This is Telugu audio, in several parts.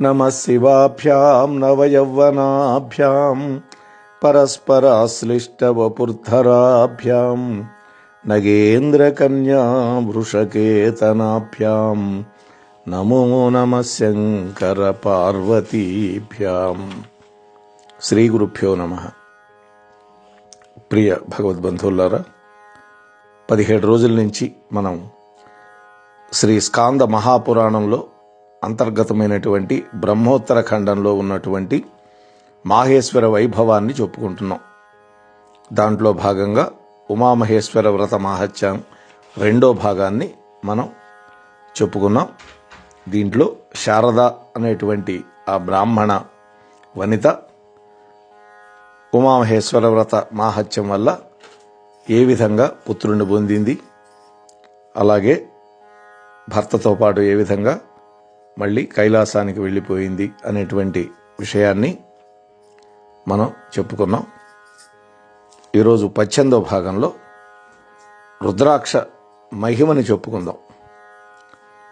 నమ శివాభ్యాం నవయౌవనాభ్యాం పరస్పరాశ్లిష్టవపుర్ధరాభ్యాం నగేంద్రకన్యా వృషకేతనాభ్యాం నమో నమ శంకర పార్వతీభ్యాం శ్రీ గురుభ్యో నమ ప్రియ భగవద్బంధువులారా పదిహేడు రోజుల నుంచి మనం శ్రీ స్కాంద మహాపురాణంలో అంతర్గతమైనటువంటి బ్రహ్మోత్తర ఖండంలో ఉన్నటువంటి మాహేశ్వర వైభవాన్ని చెప్పుకుంటున్నాం. దాంట్లో భాగంగా ఉమామహేశ్వర వ్రత మాహత్యం రెండో భాగాన్ని మనం చెప్పుకున్నాం. దీంట్లో శారద అనేటువంటి ఆ బ్రాహ్మణ వనిత ఉమామహేశ్వర వ్రత మాహత్యం వల్ల ఏ విధంగా పుత్రుణ్ణి పొందింది? అలాగే భర్తతో పాటు ఏ విధంగా మళ్ళీ కైలాసానికి వెళ్ళిపోయింది అనేటువంటి విషయాన్ని మనం చెప్పుకున్నాం. ఈరోజు పద్దెనిమిదో భాగంలో రుద్రాక్ష మహిమని చెప్పుకుందాం.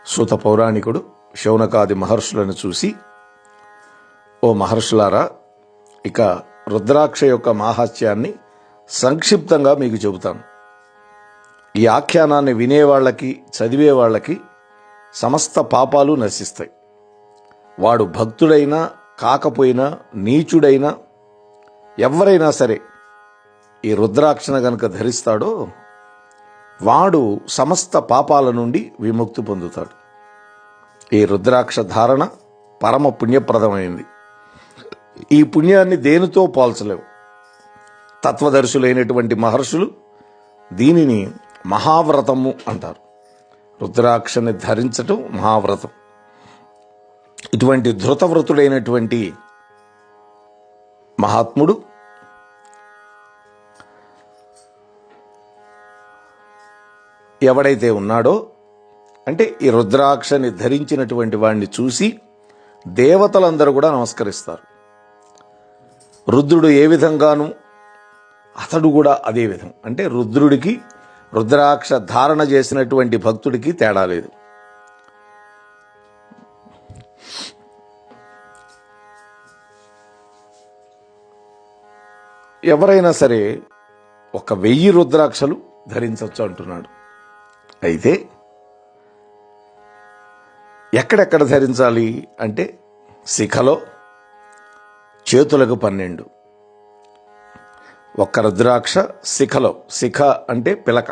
సూత పౌరాణికుడు శౌనకాది మహర్షులను చూసి ఓ మహర్షులారా ఇక రుద్రాక్ష యొక్క మాహాత్యాన్ని సంక్షిప్తంగా మీకు చెబుతాను. ఈ ఆఖ్యానాన్ని వినేవాళ్ళకి చదివే వాళ్ళకి సమస్త పాపాలు నశిస్తాయి. వాడు భక్తుడైనా కాకపోయినా నీచుడైనా ఎవరైనా సరే ఈ రుద్రాక్షణ గనక ధరిస్తాడో వాడు సమస్త పాపాల నుండి విముక్తి పొందుతాడు. ఈ రుద్రాక్ష ధారణ పరమ పుణ్యప్రదమైంది. ఈ పుణ్యాన్ని దేనితో పోల్చలేవు? తత్వదర్శులైనటువంటి మహర్షులు దీనిని మహావ్రతము అంటారు. రుద్రాక్షని ధరించటం మహావ్రతం. ఇటువంటి ధృతవ్రతుడైనటువంటి మహాత్ముడు ఎవడైతే ఉన్నాడో అంటే ఈ రుద్రాక్షని ధరించినటువంటి వాడిని చూసి దేవతలందరూ కూడా నమస్కరిస్తారు. రుద్రుడు ఏ విధంగాను అతడు కూడా అదే విధం. అంటే రుద్రుడికి రుద్రాక్ష ధారణ చేసినటువంటి భక్తుడికి తేడా లేదు. ఎవరైనా సరే ఒక వెయ్యి రుద్రాక్షలు ధరించవచ్చు అంటున్నాడు. అయితే ఎక్కడెక్కడ ధరించాలి అంటే శిఖలో చేతులకు పన్నెండు. ఒక్క రుద్రాక్ష శిఖలో. శిఖ అంటే పిలక.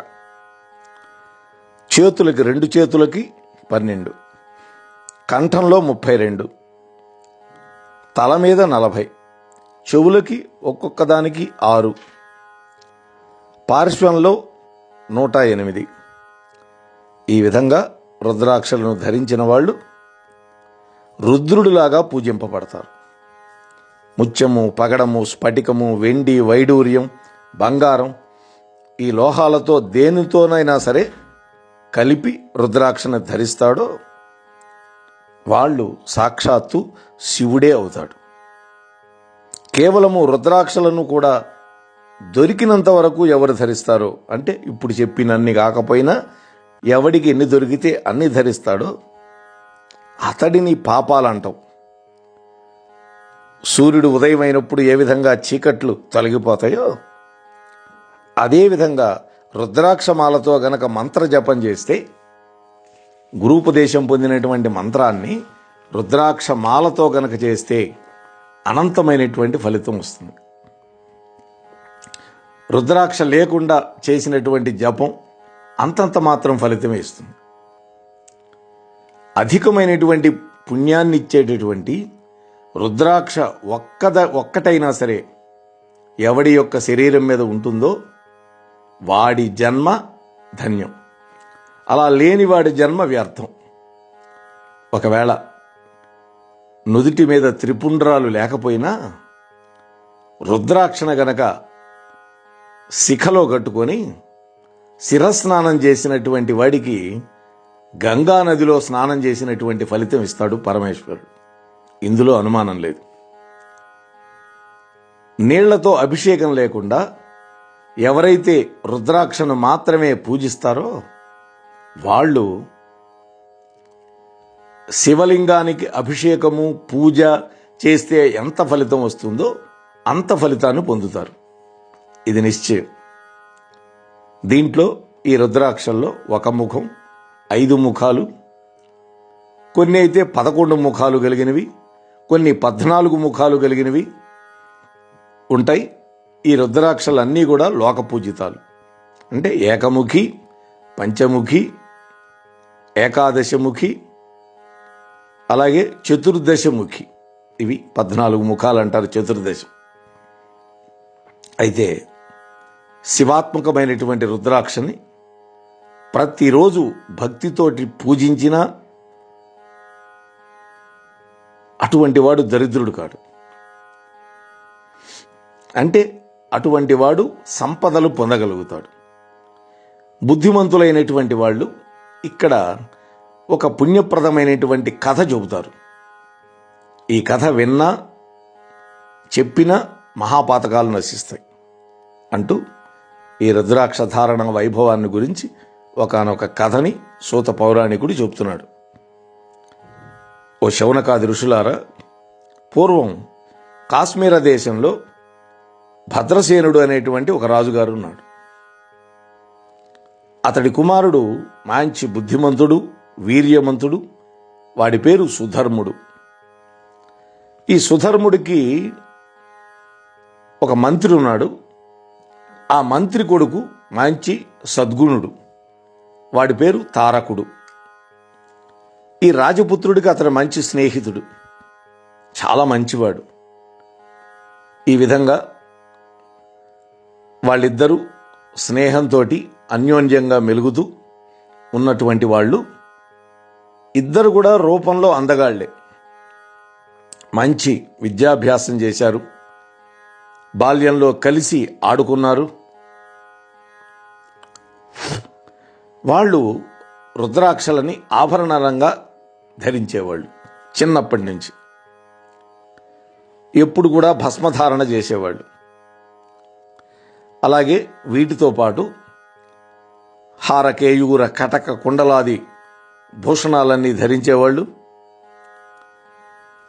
చేతులకి రెండు చేతులకి పన్నెండు. కంఠంలో ముప్పై రెండు. తల మీద నలభై. చెవులకి ఒక్కొక్క దానికి ఆరు. పార్శ్వంలో నూట ఎనిమిది. ఈ విధంగా రుద్రాక్షలను ధరించిన వాళ్ళు రుద్రుడిలాగా పూజింపబడతారు. ముత్యము పగడము స్ఫటికము వెండి వైడూర్యం బంగారం ఈ లోహాలతో దేనితోనైనా సరే కలిపి రుద్రాక్షను ధరిస్తాడో వాళ్ళు సాక్షాత్తు శివుడే అవుతాడు. కేవలము రుద్రాక్షలను కూడా దొరికినంత వరకు ఎవరు ధరిస్తారో అంటే ఇప్పుడు చెప్పినన్ని కాకపోయినా ఎవడికి ఎన్ని దొరికితే అన్ని ధరిస్తాడో అతడిని పాపాలంటాం. సూర్యుడు ఉదయమైనప్పుడు ఏ విధంగా చీకట్లు తొలగిపోతాయో అదేవిధంగా రుద్రాక్షమాలతో గనక మంత్ర జపం చేస్తే గురూపదేశం పొందినటువంటి మంత్రాన్ని రుద్రాక్ష మాలతో గనక చేస్తే అనంతమైనటువంటి ఫలితం వస్తుంది. రుద్రాక్ష లేకుండా చేసినటువంటి జపం అంతంత మాత్రం ఫలితమే ఇస్తుంది. అధికమైనటువంటి పుణ్యాన్ని ఇచ్చేటటువంటి రుద్రాక్ష ఒక్కద ఒక్కటైనా సరే ఎవడి యొక్క శరీరం మీద ఉంటుందో వాడి జన్మ ధన్యం. అలా లేని వాడి జన్మ వ్యర్థం. ఒకవేళ నుదుటి మీద త్రిపుండ్రాలు లేకపోయినా రుద్రాక్షణ గనక శిఖలో కట్టుకొని శిరస్నానం చేసినటువంటి వాడికి గంగా నదిలో స్నానం చేసినటువంటి ఫలితం ఇస్తాడు పరమేశ్వరుడు. ఇందులో అనుమానం లేదు. నీళ్ళతో అభిషేకం లేకుండా ఎవరైతే రుద్రాక్షను మాత్రమే పూజిస్తారో వాళ్ళు శివలింగానికి అభిషేకము పూజ చేస్తే ఎంత ఫలితం వస్తుందో అంత ఫలితాన్ని పొందుతారు. ఇది నిశ్చయం. దీంట్లో ఈ రుద్రాక్షల్లో ఒక ముఖం ఐదు ముఖాలు కొన్ని అయితే పదకొండు ముఖాలు కలిగినవి కొన్ని పద్నాలుగు ముఖాలు కలిగినవి ఉంటాయి. ఈ రుద్రాక్షలన్నీ కూడా లోక పూజితాలు అంటే ఏకముఖి పంచముఖి ఏకాదశముఖి అలాగే చతుర్దశముఖి. ఇవి పద్నాలుగు ముఖాలు అంటారు చతుర్దశం. అయితే శివాత్మకమైనటువంటి రుద్రాక్షని ప్రతిరోజు భక్తితోటి పూజించిన అటువంటి వాడు దరిద్రుడు కాడు. అంటే అటువంటి వాడు సంపదలు పొందగలుగుతాడు. బుద్ధిమంతులైనటువంటి వాళ్ళు ఇక్కడ ఒక పుణ్యప్రదమైనటువంటి కథ చెబుతారు. ఈ కథ విన్నా చెప్పినా మహాపాతకాలు నశిస్తాయి అంటూ ఈ రుద్రాక్ష ధారణ వైభవాన్ని గురించి ఒకనొక కథని సూత పౌరాణికుడు చెబుతున్నాడు. ఓ శౌనకాది ఋషులారా పూర్వం కాశ్మీర దేశంలో భద్రసేనుడు అనేటువంటి ఒక రాజుగారు ఉన్నాడు. అతడి కుమారుడు మంచి బుద్ధిమంతుడు వీర్యమంతుడు వాడి పేరు సుధర్ముడు. ఈ సుధర్ముడికి ఒక మంత్రి ఉన్నాడు. ఆ మంత్రి కొడుకు మంచి సద్గుణుడు. వాడి పేరు తారకుడు. ఈ రాజపుత్రుడికి అతను మంచి స్నేహితుడు. చాలా మంచివాడు. ఈ విధంగా వాళ్ళిద్దరూ స్నేహంతో అన్యోన్యంగా మెలుగుతూ ఉన్నటువంటి వాళ్ళు ఇద్దరు కూడా రూపంలో అందగాళ్ళే. మంచి విద్యాభ్యాసం చేశారు. బాల్యంలో కలిసి ఆడుకున్నారు. వాళ్ళు రుద్రాక్షలని ఆభరణరంగా ధరించేవాళ్ళు చిన్నప్పటి నుంచి. ఎప్పుడు కూడా భస్మధారణ చేసేవాళ్ళు. అలాగే వీటితో పాటు హారకేయూర కటక కుండలాది భూషణాలన్నీ ధరించేవాళ్ళు.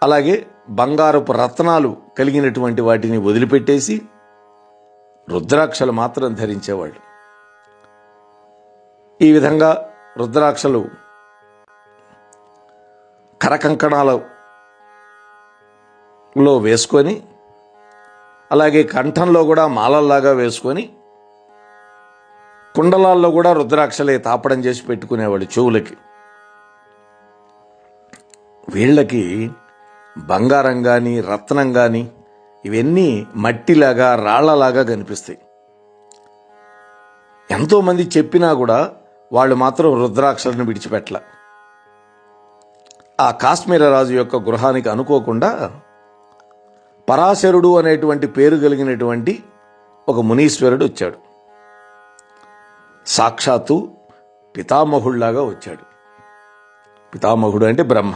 అలాగే బంగారపు రత్నాలు కలిగినటువంటి వాటిని వదిలిపెట్టేసి రుద్రాక్షలు మాత్రం ధరించేవాళ్ళు. ఈ విధంగా రుద్రాక్షలు కరకంకణాలలో వేసుకొని అలాగే కంఠంలో కూడా మాలల్లాగా వేసుకొని కుండలాల్లో కూడా రుద్రాక్షలే తాపడం చేసి పెట్టుకునేవాడు చెవులకి. వీళ్ళకి బంగారం కానీ రత్నం కానీ ఇవన్నీ మట్టిలాగా రాళ్ళలాగా కనిపిస్తాయి. ఎంతోమంది చెప్పినా కూడా వాళ్ళు మాత్రం రుద్రాక్షలను విడిచిపెట్టల ఆ కాశ్మీర రాజు యొక్క గృహానికి అనుకోకుండా పరాశరుడు అనేటువంటి పేరు కలిగినటువంటి ఒక మునీశ్వరుడు వచ్చాడు. సాక్షాత్తు పితామహుళ్ళాగా వచ్చాడు. పితామహుడు అంటే బ్రహ్మ.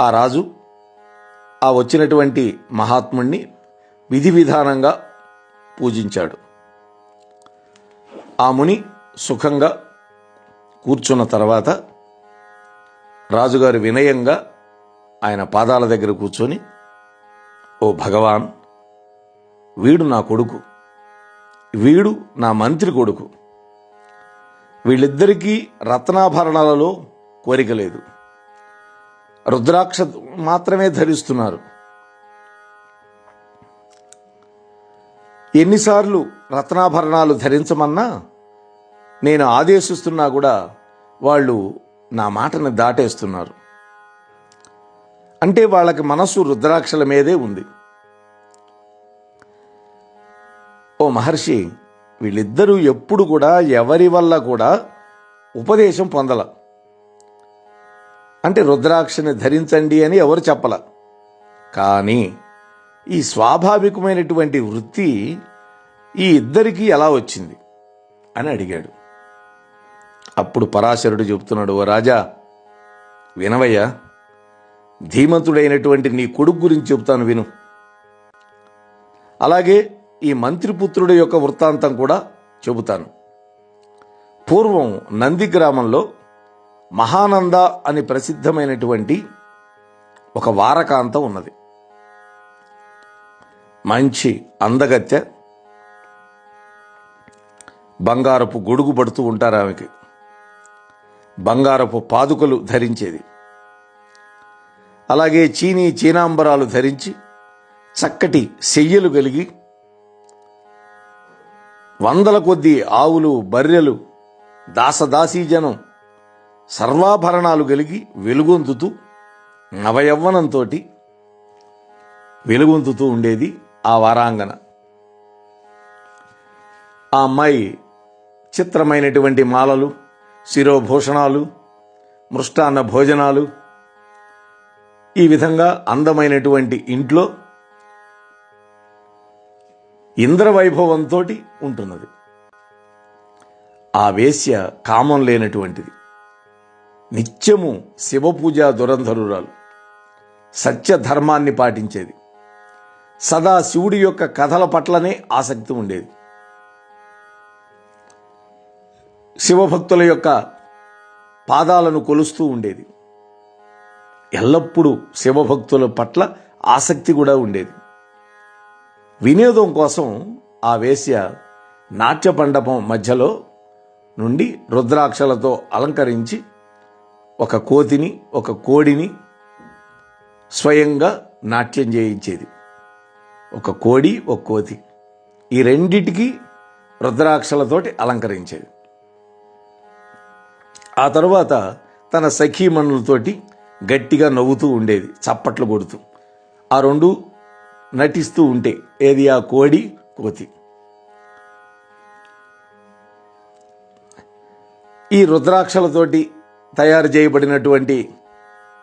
ఆ రాజు ఆ వచ్చినటువంటి మహాత్ముణ్ణి విధి విధానంగా పూజించాడు. ఆ ముని సుఖంగా కూర్చున్న తర్వాత రాజుగారు వినయంగా ఆయన పాదాల దగ్గర కూర్చొని ఓ భగవాన్ వీడు నా కొడుకు. వీడు నా మంత్రి కొడుకు. వీళ్ళిద్దరికీ రత్నాభరణాలలో కోరిక లేదు. రుద్రాక్ష మాత్రమే ధరిస్తున్నారు. ఎన్నిసార్లు రత్నాభరణాలు ధరించమన్నా నేను ఆదేశిస్తున్నా కూడా వాళ్ళు నా మాటను దాటేస్తున్నారు. అంటే వాళ్ళకి మనస్సు రుద్రాక్షల మీదే ఉంది. ఓ మహర్షి వీళ్ళిద్దరూ ఎప్పుడు కూడా ఎవరి వల్ల కూడా ఉపదేశం పొందల. అంటే రుద్రాక్షని ధరించండి అని ఎవరు చెప్పల. కానీ ఈ స్వాభావికమైనటువంటి వృత్తి ఈ ఇద్దరికీ ఎలా వచ్చింది అని అడిగాడు. అప్పుడు పరాశరుడు చెబుతున్నాడు ఓ రాజా వినవయ్యా ధీమంతుడైనటువంటి నీ కొడుకు గురించి చెబుతాను విను. అలాగే ఈ మంత్రిపుత్రుడి యొక్క వృత్తాంతం కూడా చెబుతాను. పూర్వం నంది గ్రామంలో మహానంద అని ప్రసిద్ధమైనటువంటి ఒక వారకాంతం ఉన్నది. మంచి అందగత్య బంగారపు గొడుగు పడుతూ ఉంటారు ఆమెకి బంగారపు పాదుకలు ధరించేది. అలాగే చీనీ చీనాంబరాలు ధరించి చక్కటి సెయ్యలు కలిగి వందల కొద్దీ ఆవులు బర్రెలు దాసదాసీజనం సర్వాభరణాలు కలిగి వెలుగొందుతూ నవయవ్వనంతో వెలుగొందుతూ ఉండేది ఆ వారాంగన. ఆ అమ్మాయి చిత్రమైనటువంటి మాలలు శిరోభూషణాలు మృష్టాన్న భోజనాలు. ఈ విధంగా అందమైనటువంటి ఇంట్లో ఇంద్రవైభవంతో ఉంటున్నది. ఆ వేశ్య కామం లేనటువంటిది. నిత్యము శివపూజా దురంధరురాలు. సత్య ధర్మాన్ని పాటించేది. సదా శివుడి యొక్క కథల పట్లనే ఆసక్తి ఉండేది. శివభక్తుల యొక్క పాదాలను కొలుస్తూ ఉండేది. ఎల్లప్పుడూ శివభక్తుల పట్ల ఆసక్తి కూడా ఉండేది. వినోదం కోసం ఆ వేశ్య నాట్య మండపం మధ్యలో నుండి రుద్రాక్షలతో అలంకరించి ఒక కోతిని ఒక కోడిని స్వయంగా నాట్యం చేయించేది. ఒక కోడి ఒక కోతి. ఈ రెండిటికి రుద్రాక్షలతోటి అలంకరించేది. ఆ తర్వాత తన సఖీమణులతోటి గట్టిగా నవ్వుతూ ఉండేది చప్పట్లు కొడుతూ. ఆ రెండు నటిస్తూ ఉంటే ఏది ఆ కోడి? కోతి. ఈ రుద్రాక్షలతోటి తయారు చేయబడినటువంటి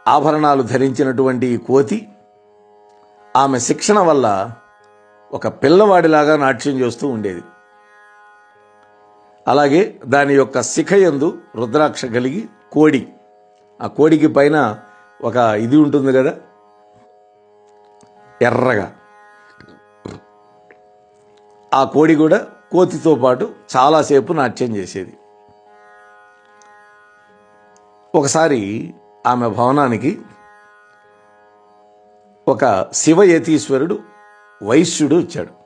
ఆభరణాలు ధరించినటువంటి ఈ కోతి ఆమె శిక్షణ వల్ల ఒక పిల్లవాడిలాగా నాట్యం చేస్తూ ఉండేది. అలాగే దాని యొక్క శిఖయందు రుద్రాక్ష కలిగి కోడి. ఆ కోడికి పైన ఒక ఇది ఉంటుంది కదా? ఎర్రగా. ఆ కోడి కూడా కోతితో పాటు చాలాసేపు నాట్యం చేసేది. ఒకసారి ఆమె భవనానికి ఒక శివయతీశ్వరుడు వైశ్యుడు వచ్చాడు.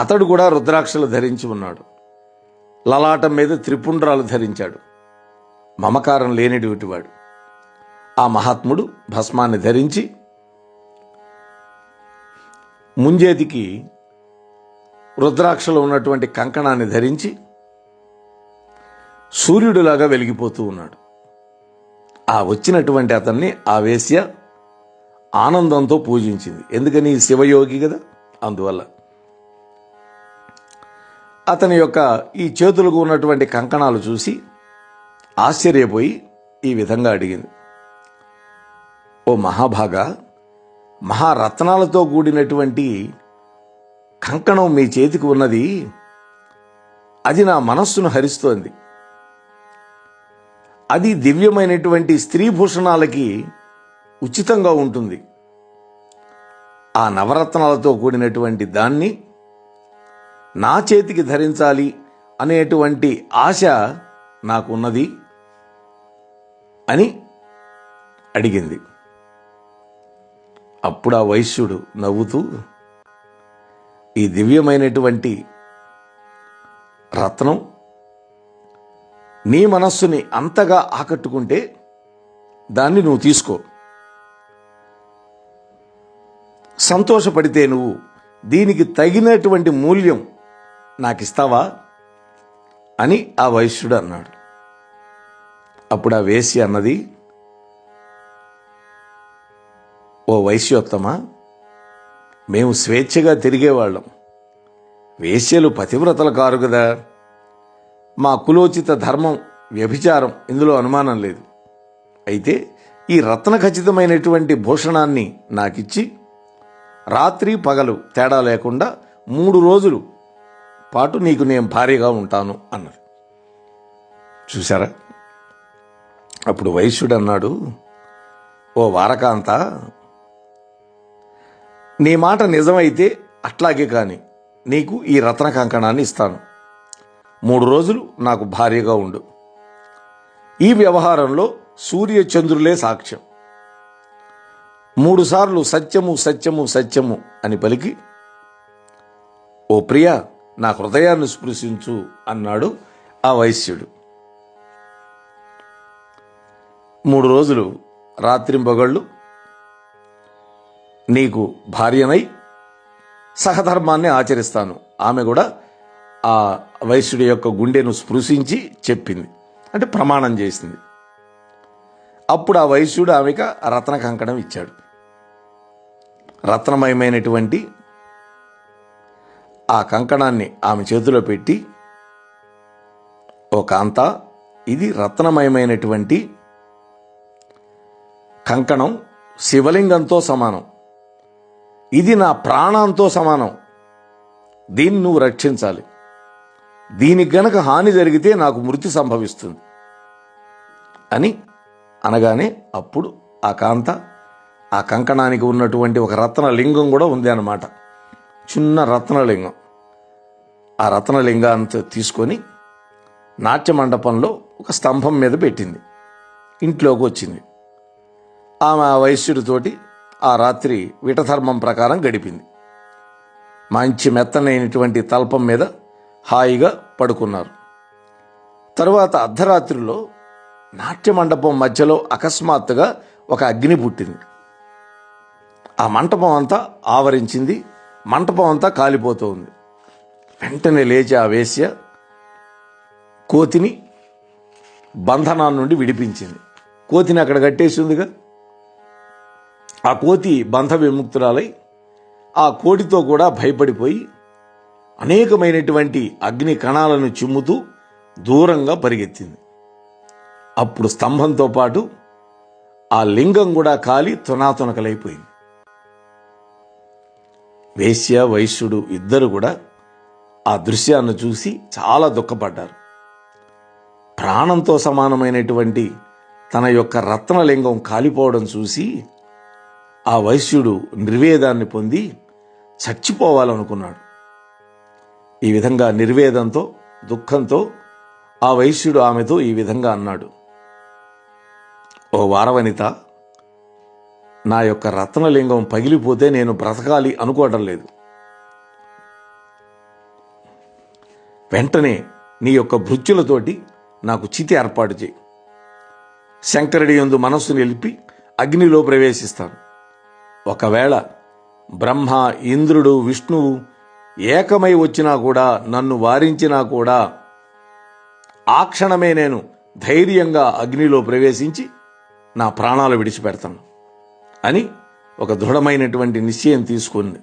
అతడు కూడా రుద్రాక్షలు ధరించి ఉన్నాడు. లలాటం మీద త్రిపుండ్రాలు ధరించాడు. మమకారం లేనిటువంటి ఆ మహాత్ముడు భస్మాన్ని ధరించి ముంజేతికి రుద్రాక్షలో ఉన్నటువంటి కంకణాన్ని ధరించి సూర్యుడిలాగా వెలిగిపోతూ ఉన్నాడు. ఆ వచ్చినటువంటి అతన్ని ఆ వేశ్య ఆనందంతో పూజించింది. ఎందుకని? శివయోగి కదా. అందువల్ల అతని యొక్క ఈ చేతులకు ఉన్నటువంటి కంకణాలు చూసి ఆశ్చర్యపోయి ఈ విధంగా అడిగింది. ఓ మహాభాగ మహారత్నాలతో కూడినటువంటి కంకణం మీ చేతికి ఉన్నది. అది నా మనస్సును హరిస్తోంది. అది దివ్యమైనటువంటి స్త్రీ భూషణాలకి ఉచితంగా ఉంటుంది. ఆ నవరత్నాలతో కూడినటువంటి దాన్ని నా చేతికి ధరించాలి అనేటువంటి ఆశ నాకున్నది అని అడిగింది. అప్పుడు ఆ వైశ్యుడు నవ్వుతూ ఈ దివ్యమైనటువంటి రత్నం నీ మనస్సుని అంతగా ఆకట్టుకుంటే దాన్ని నువ్వు తీసుకో. సంతోషపడితే నువ్వు దీనికి తగినటువంటి మూల్యం నాకు ఇస్తావా అని ఆ వైశ్యుడు అన్నాడు. అప్పుడు ఆ వేసి అన్నది ఓ వైశ్యోత్తమా మేము స్వేచ్ఛగా తిరిగేవాళ్ళం. వేశ్యలు పతివ్రతలు కారు కదా. మా కులోచిత ధర్మం వ్యభిచారం ఇందులో అనుమానం లేదు. అయితే ఈ రత్న ఖచ్చితమైనటువంటి భూషణాన్ని నాకిచ్చి రాత్రి పగలు తేడా లేకుండా మూడు రోజులు పాటు నీకు నేను భార్యగా ఉంటాను అన్నది చూసారా అప్పుడు వైశ్యుడు అన్నాడు ఓ వారకాంత నీ మాట నిజమైతే అట్లాగే కానీ నీకు ఈ రత్న కంకణాన్ని ఇస్తాను. మూడు రోజులు నాకు భార్యగా ఉండు. ఈ వ్యవహారంలో సూర్య చంద్రులే సాక్ష్యం మూడుసార్లు సత్యము సత్యము సత్యము అని పలికి ఓ ప్రియ నా హృదయాన్ని స్పృశించు అన్నాడు ఆ వైశ్యుడు. మూడు రోజులు రాత్రింపగళ్ళు నీకు భార్యనై సహధర్మాన్ని ఆచరిస్తాను. ఆమె కూడా ఆ వైశ్యుడి యొక్క గుండెను స్పృశించి చెప్పింది. అంటే ప్రమాణం చేసింది. అప్పుడు ఆ వైశ్యుడు ఆమెకు ఆ రత్న కంకణం ఇచ్చాడు. రత్నమయమైనటువంటి ఆ కంకణాన్ని ఆమె చేతిలో పెట్టి ఓ కాంత ఇది రత్నమయమైనటువంటి కంకణం శివలింగంతో సమానం. ఇది నా ప్రాణంతో సమానం. దీన్ని నువ్వు రక్షించాలి. దీనికి గనక హాని జరిగితే నాకు మృతి సంభవిస్తుంది. అని అనగానే అప్పుడు ఆ కాంత ఆ కంకణానికి ఉన్నటువంటి ఒక రత్న లింగం కూడా ఉంది అన్నమాట చిన్న రత్నలింగం. ఆ రత్నలింగాన్ని తీసుకొని నాట్య మండపంలో ఒక స్తంభం మీద పెట్టింది. ఇంట్లోకి వచ్చింది. ఆమె ఆ వైశ్యుడితోటి ఆ రాత్రి విటధర్మం ప్రకారం గడిపింది. మంచి మెత్తనైనటువంటి తల్పం మీద హాయిగా పడుకున్నారు. తరువాత అర్ధరాత్రిలో నాట్య మండపం మధ్యలో అకస్మాత్తుగా ఒక అగ్ని పుట్టింది. ఆ మంటపం అంతా ఆవరించింది మంటపం అంతా కాలిపోతూ ఉంది. వెంటనే లేచి ఆ వేశ్య కోతిని బంధనాల నుండి విడిపించింది. కోతిని అక్కడ కట్టేసి ఉందిగా. ఆ కోతి బంధ విముక్తురాలై ఆ కోటితో కూడా భయపడిపోయి అనేకమైనటువంటి అగ్ని కణాలను చిమ్ముతూ దూరంగా పరిగెత్తింది. అప్పుడు స్తంభంతో పాటు ఆ లింగం కూడా కాలి తునాతునకలైపోయింది. వేశ్య వైశ్యుడు ఇద్దరు కూడా ఆ దృశ్యాన్ని చూసి చాలా దుఃఖపడ్డారు. ప్రాణంతో సమానమైనటువంటి తన యొక్క రత్నలింగం కాలిపోవడం చూసి ఆ వైశ్యుడు నిర్వేదాన్ని పొంది చచ్చిపోవాలనుకున్నాడు. ఈ విధంగా నిర్వేదంతో దుఃఖంతో ఆ వైశ్యుడు ఆమెతో ఈ విధంగా అన్నాడు. ఓ వారవనిత నా యొక్క రత్నలింగం పగిలిపోతే నేను బ్రతకాలి అనుకోవటం లేదు. వెంటనే నీ యొక్క భృత్యులతోటి నాకు చితి ఏర్పాటు చేయి. శంకరుడి యందు మనస్సు నిలిపి అగ్నిలో ప్రవేశిస్తాను. ఒకవేళ బ్రహ్మ ఇంద్రుడు విష్ణువు ఏకమై వచ్చినా కూడా నన్ను వారించినా కూడా ఆ క్షణమే నేను ధైర్యంగా అగ్నిలో ప్రవేశించి నా ప్రాణాలు విడిచిపెడతాను. అని ఒక దృఢమైనటువంటి నిశ్చయం తీసుకుంది.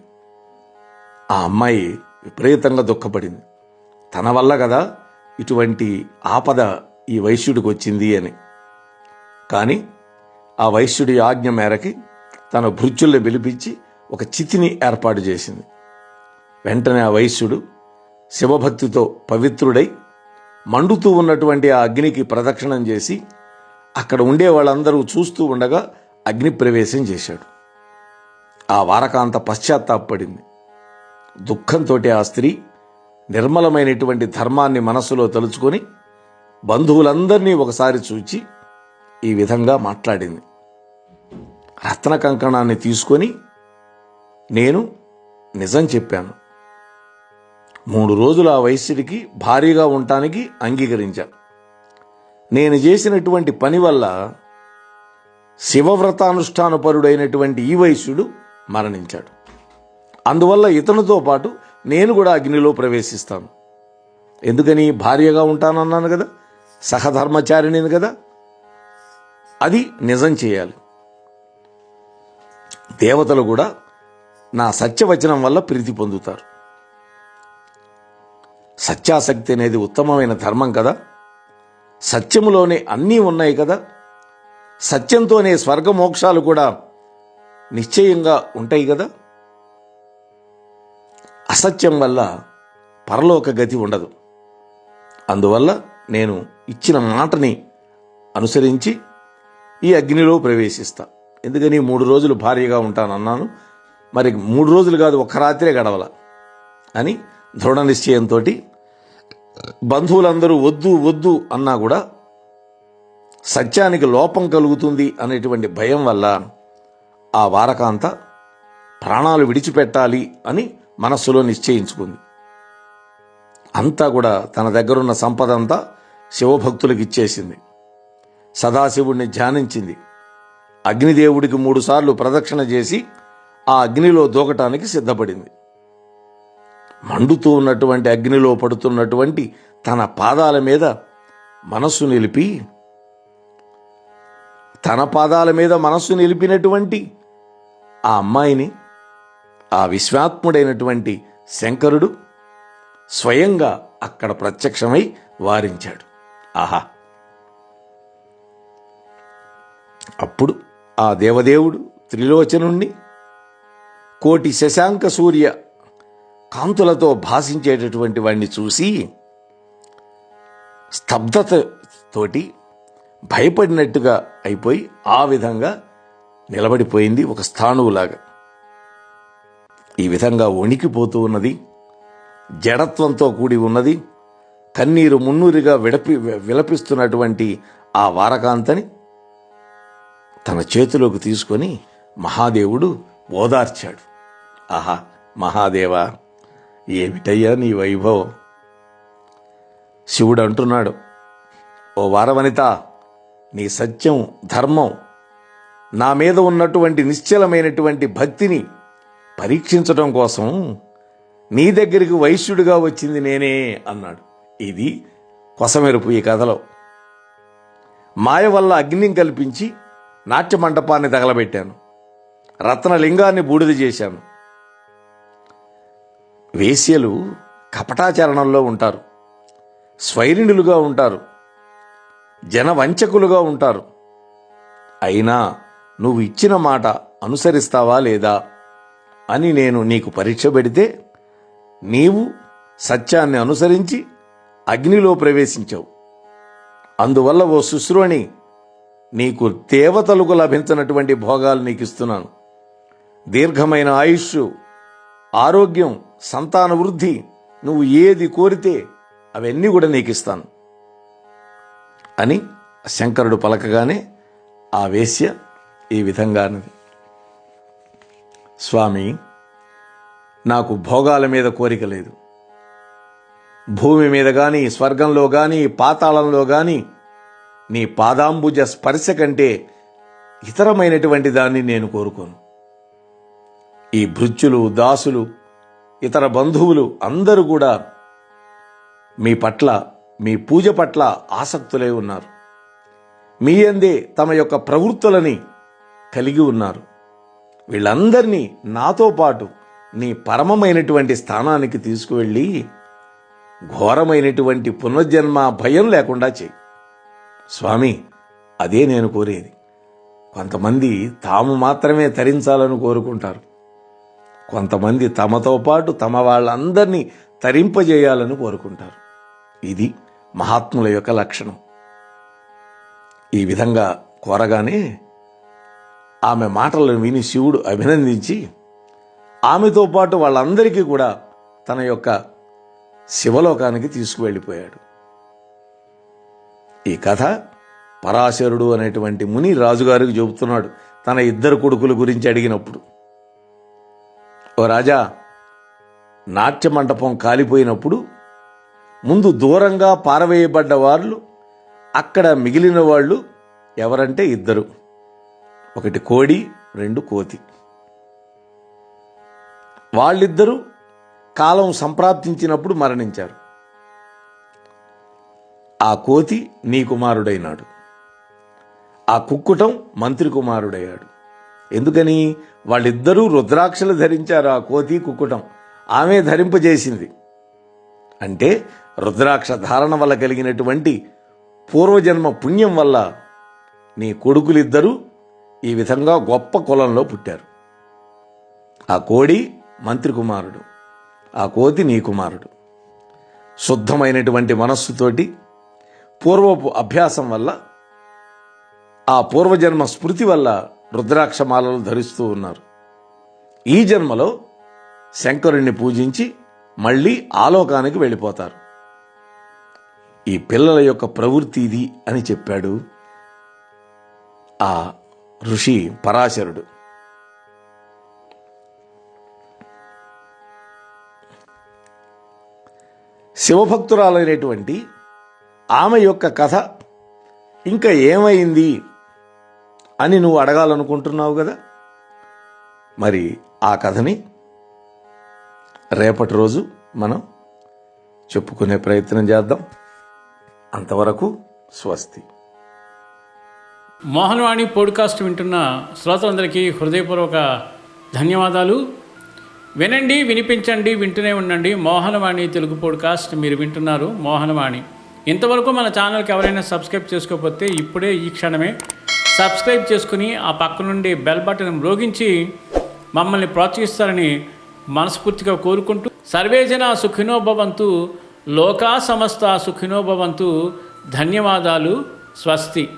ఆ అమ్మాయి విపరీతంగా దుఃఖపడింది. తన వల్ల కదా ఇటువంటి ఆపద ఈ వైశ్యుడికి వచ్చింది అని. కానీ ఆ వైశ్యుడి ఆజ్ఞ మేరకి తన భృత్యుల్ని పిలిపించి ఒక చితిని ఏర్పాటు చేసింది. వెంటనే ఆ వైశ్యుడు శివభక్తితో పవిత్రుడై మండుతూ ఉన్నటువంటి ఆ అగ్నికి ప్రదక్షిణం చేసి అక్కడ ఉండే వాళ్ళందరూ చూస్తూ ఉండగా అగ్నిప్రవేశం చేశాడు. ఆ వారకాంత పశ్చాత్తాపడింది దుఃఖంతో ఆ స్త్రీ నిర్మలమైనటువంటి ధర్మాన్ని మనస్సులో తలుచుకొని బంధువులందరినీ ఒకసారి చూచి ఈ విధంగా మాట్లాడింది. రత్న కంకణాన్ని తీసుకొని నేను నిజం చెప్పాను. మూడు రోజులు ఆ వైశ్యుడికి భారీగా ఉండటానికి అంగీకరించాను నేను చేసినటువంటి పని వల్ల శివవ్రతానుష్ఠానపరుడైనటువంటి ఈ వైశ్యుడు మరణించాడు. అందువల్ల ఇతనితో పాటు నేను కూడా అగ్నిలో ప్రవేశిస్తాను. ఎందుకని? భార్యగా ఉంటానన్నాను కదా. సహధర్మచారిణిని కదా. అది నిజం చేయాలి. దేవతలు కూడా నా సత్యవచనం వల్ల ప్రీతి పొందుతారు. సత్యాసక్తి అనేది ఉత్తమమైన ధర్మం కదా. సత్యములోనే అన్నీ ఉన్నాయి కదా. సత్యంతోనే స్వర్గ మోక్షాలు కూడా నిశ్చయంగా ఉంటాయి కదా? అసత్యం వల్ల పరలోక గతి ఉండదు. అందువల్ల నేను ఇచ్చిన మాటని అనుసరించి ఈ అగ్నిలో ప్రవేశిస్తా. ఎందుకని మూడు రోజులు భారీగా ఉంటానన్నాను. మరి మూడు రోజులు కాదు ఒక్క రాత్రే గడవల అని దృఢ నిశ్చయంతో బంధువులందరూ వద్దు వద్దు అన్నా కూడా సత్యానికి లోపం కలుగుతుంది అనేటువంటి భయం వల్ల ఆ వారకాంత ప్రాణాలు విడిచిపెట్టాలి అని మనస్సులో నిశ్చయించుకుంది. అంతా కూడా తన దగ్గరున్న సంపద అంతా శివభక్తులకు ఇచ్చేసింది. సదాశివుణ్ణి ధ్యానించింది. అగ్నిదేవుడికి మూడుసార్లు ప్రదక్షిణ చేసి ఆ అగ్నిలో దూకటానికి సిద్ధపడింది. మండుతూ ఉన్నటువంటి అగ్నిలో పడుతున్నటువంటి తన పాదాల మీద మనస్సు నిలిపి తన పాదాల మీద మనస్సు నిలిపినటువంటి ఆ అమ్మాయిని ఆ విశ్వాత్ముడైనటువంటి శంకరుడు స్వయంగా అక్కడ ప్రత్యక్షమై వారించాడు. ఆహా! అప్పుడు ఆ దేవదేవుడు త్రిలోచనుణ్ణి కోటి శశాంక సూర్య కాంతులతో భాసించేటటువంటి వాణ్ణి చూసి స్తబ్దత తోటి భయపడినట్టుగా అయిపోయి ఆ విధంగా నిలబడిపోయింది ఒక స్థాణువులాగా. ఈ విధంగా వణికిపోతూ ఉన్నది జడత్వంతో కూడి ఉన్నది కన్నీరు మున్నూరిగా విడపి విలపిస్తున్నటువంటి ఆ వారకాంతని తన చేతిలోకి తీసుకొని మహాదేవుడు ఓదార్చాడు. ఆహా మహాదేవా ఏమిటయ్యా నీ వైభవం? శివుడు అంటున్నాడు ఓ వారవనిత నీ సత్యం ధర్మం నా మీద ఉన్నటువంటి నిశ్చలమైనటువంటి భక్తిని పరీక్షించడం కోసం నీ దగ్గరికి వైశ్యుడిగా వచ్చింది నేనే అన్నాడు. ఇది కొసమెరుపు ఈ కథలో. మాయ వల్ల అగ్నిని కల్పించి నాట్య మండపాన్ని తగలబెట్టాను. రత్నలింగాన్ని బూడిద చేశాను. వేశ్యలు కపటాచరణంలో ఉంటారు. స్వైరిణులుగా ఉంటారు. జనవంచకులుగా ఉంటారు. అయినా నువ్వు ఇచ్చిన మాట అనుసరిస్తావా లేదా అని నేను నీకు పరీక్ష పెడితే నీవు సత్యాన్ని అనుసరించి అగ్నిలో ప్రవేశించావు. అందువల్ల ఓ శుశ్రువణి నీకు దేవతలకు లభించినటువంటి భోగాలు నీకు ఇస్తున్నాను దీర్ఘమైన ఆయుష్ ఆరోగ్యం సంతాన వృద్ధి నువ్వు ఏది కోరితే అవన్నీ కూడా నీకు ఇస్తాను అని శంకరుడు పలకగానే ఆ వేశ్య ఈ విధంగా అన్నది స్వామి నాకు భోగాల మీద కోరిక లేదు. భూమి మీద కానీ స్వర్గంలో కానీ పాతాళంలో కానీ నీ పాదాంబుజ స్పర్శ కంటే ఇతరమైనటువంటి దాన్ని నేను కోరుకోను. ఈ భృత్యులు దాసులు ఇతర బంధువులు అందరూ కూడా మీ పట్ల మీ పూజ పట్ల ఆసక్తులై ఉన్నారు. మీ అందే తమ యొక్క ప్రవృత్తులని కలిగి ఉన్నారు. వీళ్ళందరినీ నాతో పాటు నీ పరమమైనటువంటి స్థానానికి తీసుకువెళ్ళి ఘోరమైనటువంటి పునర్జన్మ భయం లేకుండా చేయి. స్వామి అదే నేను కోరేది. కొంతమంది తాము మాత్రమే తరించాలని కోరుకుంటారు. కొంతమంది తమతో పాటు తమ వాళ్ళందరినీ తరింపజేయాలని కోరుకుంటారు. ఇది మహాత్ముల యొక్క లక్షణం. ఈ విధంగా కోరగానే ఆమె మాటలను విని శివుడు అభినందించి ఆమెతో పాటు వాళ్ళందరికీ కూడా తన యొక్క శివలోకానికి తీసుకువెళ్ళిపోయాడు. ఈ కథ పరాశరుడు అనేటువంటి ముని రాజుగారికి చెబుతున్నాడు తన ఇద్దరు కొడుకుల గురించి అడిగినప్పుడు. ఓ రాజా నాట్య మండపం కాలిపోయినప్పుడు ముందు దూరంగా పారవేయబడ్డ వాళ్ళు అక్కడ మిగిలిన వాళ్ళు ఎవరంటే ఇద్దరు. ఒకటి కోడి రెండు కోతి. వాళ్ళిద్దరూ కాలం సంప్రాప్తించినప్పుడు మరణించారు. ఆ కోతి నీ కుమారుడైనాడు. ఆ కుక్కుటం మంత్రి కుమారుడయ్యాడు. ఎందుకని? వాళ్ళిద్దరూ రుద్రాక్షలు ధరించారు ఆ కోతి కుక్కుటం. ఆమె ధరింపజేసింది. అంటే రుద్రాక్ష ధారణ వల్ల కలిగినటువంటి పూర్వజన్మ పుణ్యం వల్ల నీ కొడుకులిద్దరూ ఈ విధంగా గొప్ప కులంలో పుట్టారు. ఆ కోడి మంత్రి కుమారుడు ఆ కోతి నీ కుమారుడు. శుద్ధమైనటువంటి మనస్సుతోటి పూర్వపు అభ్యాసం వల్ల ఆ పూర్వజన్మ స్మృతి వల్ల రుద్రాక్షమాలను ధరిస్తూ ఉన్నారు. ఈ జన్మలో శంకరుణ్ణి పూజించి మళ్ళీ ఆలోకానికి వెళ్ళిపోతారు. ఈ పిల్లల యొక్క ప్రవృత్తి ఇది అని చెప్పాడు ఆ ఋషి పరాశరుడు. శివభక్తురాలైనటువంటి ఆమె యొక్క కథ ఇంకా ఏమైంది అని నువ్వు అడగాలనుకుంటున్నావు కదా? మరి ఆ కథని రేపటి రోజు మనం చెప్పుకునే ప్రయత్నం చేద్దాం. అంతవరకు స్వస్తి. మోహన్వాణి పోడ్కాస్ట్ వింటున్న శ్రోతలందరికీ హృదయపూర్వక ధన్యవాదాలు. వినండి వినిపించండి వింటూనే ఉండండి. మోహనవాణి తెలుగు పోడ్కాస్ట్ మీరు వింటున్నారు. మోహనవాణి. ఇంతవరకు మన ఛానల్కి ఎవరైనా సబ్స్క్రైబ్ చేసుకోకపోతే ఇప్పుడే ఈ క్షణమే సబ్స్క్రైబ్ చేసుకుని ఆ పక్క నుండి బెల్ బటన్ మ్రోగించి మమ్మల్ని ప్రోత్సహిస్తారని మనస్ఫూర్తిగా కోరుకుంటూ. సర్వేజన సుఖినోభవంతు లోకా సమస్త సుఖినోభవంతు ధన్యవాదాలు స్వస్తి.